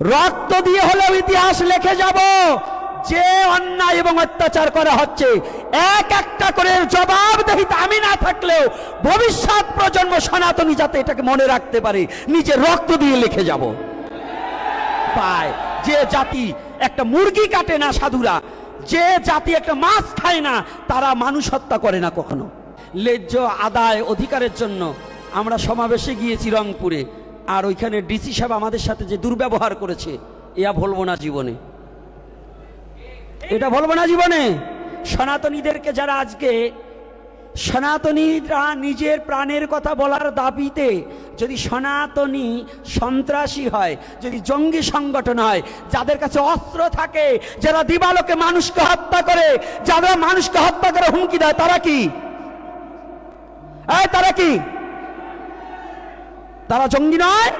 রক্ত দিয়ে হলেও ইতিহাস লিখে যাব। যে অন্যায় এবং অত্যাচার করা হচ্ছে, এক একটা করে জবাবদেহিতা আমি না থাকলেও ভবিষ্যৎ প্রজন্ম সনাতনী যাতে এটাকে মনে রাখতে পারে নিজের রক্ত দিয়ে লিখে যাব। পায়, যে জাতি একটা মুরগি কাটে না সাধুরা, যে জাতি একটা মাছ খায় না, তারা মানুষ হত্যা করে না কখনো। লেজ্জ আদায় অধিকারের জন্য আমরা সমাবেশে গিয়েছি রংপুরে আর ওইখানে ডিসি সাহেব আমাদের সাথে যে দুর্ব্যবহার করেছে ইয়া বলব না জীবনে। এটা বলব না জীবনে। সনাতনীদেরকে যারা আজকে, সনাতনীরা নিজের প্রাণের কথা বলার দাবিতে যদি সনাতনী সন্ত্রাসী হয়, যদি জঙ্গি সংগঠন হয়, যাদের কাছে অস্ত্র থাকে, যারা দিবালোকে মানুষকে হত্যা করে, যারা মানুষকে হত্যা করে হুমকি দেয়, তারা কি? তারা কি? তারা জঙ্গি নয়